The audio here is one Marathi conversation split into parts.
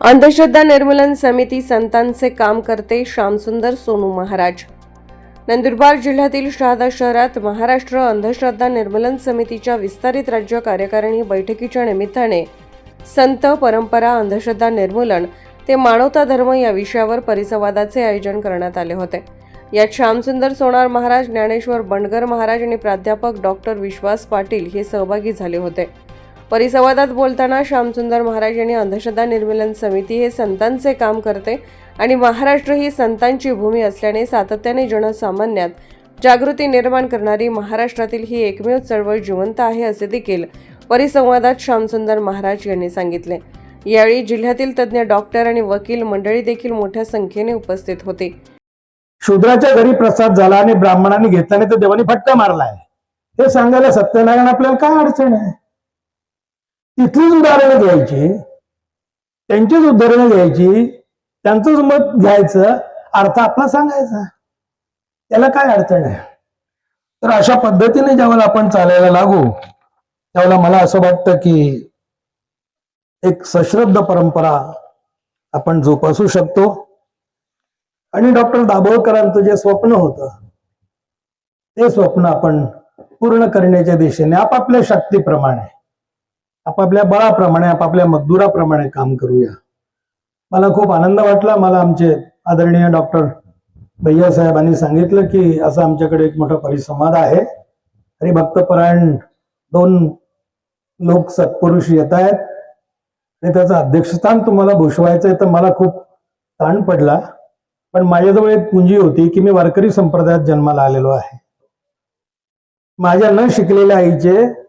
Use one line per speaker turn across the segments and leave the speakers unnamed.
अंधश्रद्धा निर्मूलन समिती संतांचे काम करते श्यामसुंदर सोनू महाराज. नंदुरबार जिल्ह्यातील शहादा शहरात महाराष्ट्र अंधश्रद्धा निर्मूलन समितीच्या विस्तारित राज्य कार्यकारिणी बैठकीच्या निमित्ताने संत परंपरा अंधश्रद्धा निर्मूलन ते मानवता धर्म या विषयावर परिसंवादाचे आयोजन करण्यात आले होते. यात श्यामसुंदर सोनार महाराज ज्ञानेश्वर बंडगर महाराज आणि प्राध्यापक डॉक्टर विश्वास पाटील हे सहभागी झाले होते. परिसंवादात बोलताना श्यामसुंदर महाराज यांनी अंधश्रद्धा निर्मूलन समिती हे संतांचे काम करते आणि महाराष्ट्र ही संतांची भूमी असल्याने सातत्याने जनसामान्यात जागृती निर्माण करणारी महाराष्ट्रातील ही एकमेव चळवळ जिवंत आहे असे देखील परिसंवादात श्यामसुंदर महाराज यांनी सांगितले. यावेळी जिल्ह्यातील तज्ज्ञ डॉक्टर आणि वकील मंडळी देखील मोठ्या संख्येने उपस्थित होते.
शूद्राच्या घरी प्रसाद झाला आणि ब्राह्मणांनी घेतल्याने तर देवानी फटका मारलाय. हे सांगायला सत्यनारायण आपल्याला काय अडचण आहे? तिथलीच उदाहरणं घ्यायची. त्यांचीच उदाहरणं घ्यायची. त्यांचंच मत घ्यायचं. अर्थ आपला सांगायचा. त्याला काय अडचण आहे तर अशा पद्धतीने ज्यावेळेला आपण चालायला लागू त्यावेळेला मला असं वाटतं की एक सश्रद्ध परंपरा आपण जोपासू शकतो. आणि डॉक्टर दाभोळकरांचं जे स्वप्न होतं ते स्वप्न आपण पूर्ण करण्याच्या दिशेने आपापल्या शक्तीप्रमाणे आपापल्या बळाप्रमाणे आपापल्या मजदुराप्रमाणे काम करूया. मला खूप आनंद वाटला. मला आमचे आदरणीय डॉक्टर भैया साहेबांनी सांगितलं की असं आमच्याकडे एक मोठा परिसंवाद आहे. आणि भक्तपरायण दोन लोक सत्पुरुष येत आहेत. आणि त्याचं अध्यक्षस्थान तुम्हाला भूषवायचं आहे तर मला खूप ताण पडला. पण माझ्याजवळ एक पुंजी होती की मी वारकरी संप्रदायात जन्माला आलेलो आहे. माझ्या न शिकलेल्या आईचे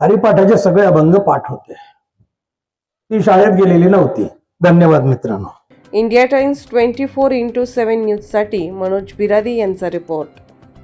हरिपाठाचे सगळे अभंग पाठ होते. ती शाळेत गेलेली नव्हती. धन्यवाद मित्रांनो.
India Times twenty four into seven न्यूजसाठी मनोज बिरादी यांचा रिपोर्ट.